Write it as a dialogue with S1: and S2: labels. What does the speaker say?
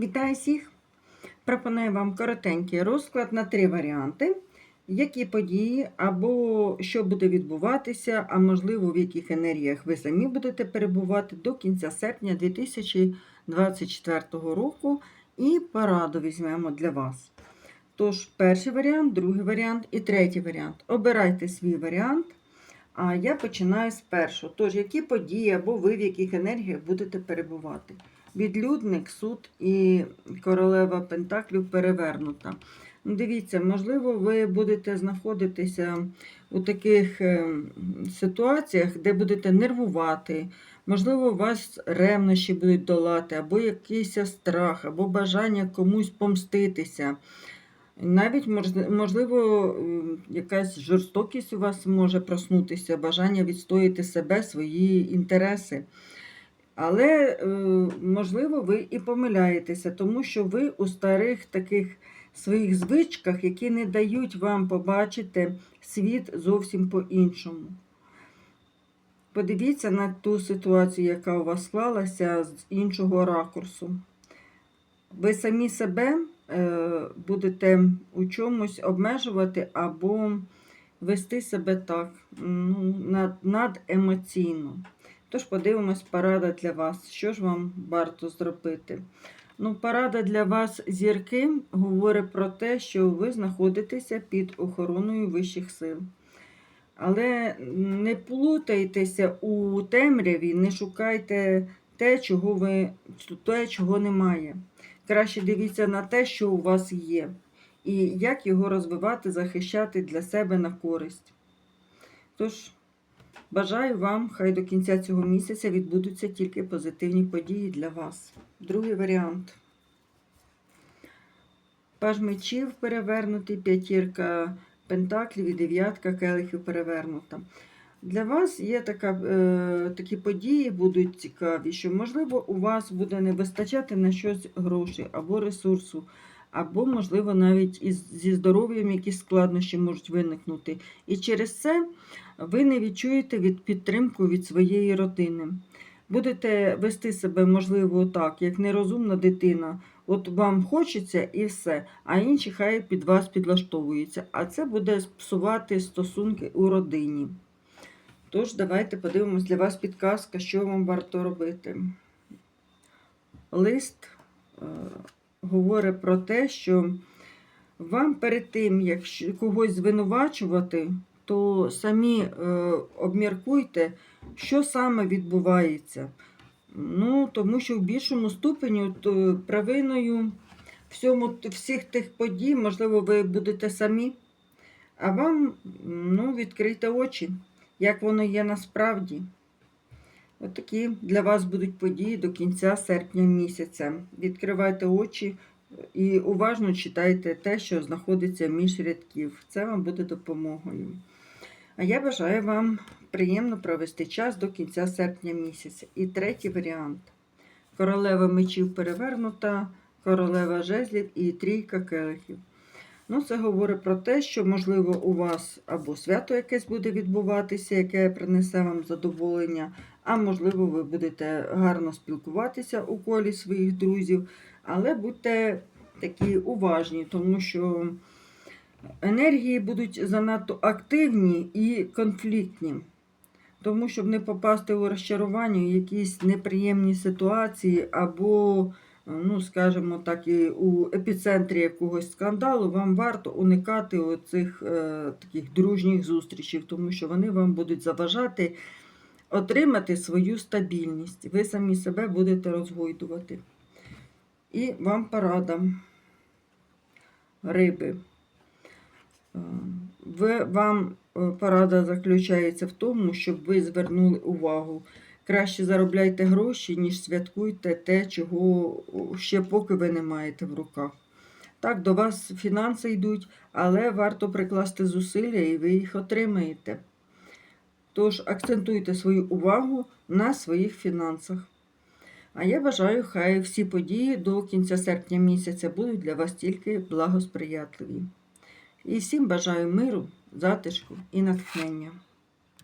S1: Вітаю всіх! Пропоную вам коротенький розклад на три варіанти. Які події або що буде відбуватися, а можливо, в яких енергіях ви самі будете перебувати до кінця серпня 2024 року. І пораду візьмемо для вас. Тож, перший варіант, другий варіант і третій варіант. Обирайте свій варіант. А я починаю з першого. Тож, які події або ви в яких енергіях будете перебувати? Відлюдник, суд і королева Пентаклів перевернута. Ну, Дивіться, можливо, ви будете знаходитися у таких е, ситуаціях, де будете нервувати. Можливо, вас ревнощі будуть долати, або якийсь страх, або бажання комусь помститися. Навіть, можливо, якась жорстокість у вас може проснутися, бажання відстояти себе, свої інтереси. Але, е, можливо, ви і помиляєтеся, тому що ви у старих таких своїх звичках, які не дають вам побачити світ зовсім по-іншому. Подивіться на ту ситуацію, яка у вас склалася з іншого ракурсу. Ви самі себе е, будете у чомусь обмежувати або вести себе так, ну, над. Тож подивимось, порада для вас. Що ж вам варто зробити? Ну, порада для вас зірки говорить про те, що ви знаходитеся під охороною вищих сил. Але не плутайтеся у темряві, не шукайте те, чого ви, те, чого немає. Краще дивіться на те, що у вас є, і як його розвивати, захищати для себе на користь. Тож, бажаю вам, хай до кінця цього місяця відбудуться тільки позитивні події для вас. Другий варіант. Паж мечів перевернутий, п'ятірка пентаклів і дев'ятка келихів перевернута. Для вас є така, е, такі події будуть цікаві, що, можливо, у вас буде не вистачати на щось грошей або ресурсу, або, можливо, навіть із, зі здоров'ям якісь складнощі можуть виникнути. І через це ви не відчуєте від підтримку від своєї родини. Будете вести себе, можливо, так, як нерозумна дитина. От вам хочеться і все, а інші хай під вас підлаштовуються. А це буде псувати стосунки у родині. Тож, давайте подивимось для вас підказка, що вам варто робити. Лист говорить про те, що вам перед тим, як когось звинувачувати, то самі е, обміркуйте, що саме відбувається. Ну, тому що в більшому ступеню то провиною всьому, всіх тих подій, можливо, ви будете самі, а вам ну, відкрийте очі, як воно є насправді. От такі для вас будуть події до кінця серпня місяця. Відкривайте очі і уважно читайте те, що знаходиться між рядків. Це вам буде допомогою. А я бажаю вам приємно провести час до кінця серпня місяця. І третій варіант: королева мечів перевернута, королева жезлів і трійка келихів. Ну, це говорить про те, що, можливо, у вас або свято якесь буде відбуватися, яке принесе вам задоволення, а можливо, ви будете гарно спілкуватися у колі своїх друзів, але будьте такі уважні, тому що енергії будуть занадто активні і конфліктні. Тому, щоб не попасти у розчарування, якісь неприємні ситуації, або, ну, скажімо так, і у епіцентрі якогось скандалу, вам варто уникати оцих е, таких дружніх зустрічей, тому що вони вам будуть заважати отримати свою стабільність. Ви самі себе будете розгойдувати. І вам порада, риби. Е, вам е, порада заключається в тому, щоб ви звернули увагу. Краще заробляйте гроші, ніж святкуйте те, чого ще поки ви не маєте в руках. Так, до вас фінанси йдуть, але варто прикласти зусилля і ви їх отримаєте. Тож акцентуйте свою увагу на своїх фінансах. А я бажаю, хай всі події до кінця серпня місяця будуть для вас тільки благосприятливі. І всім бажаю миру, затишку і натхнення.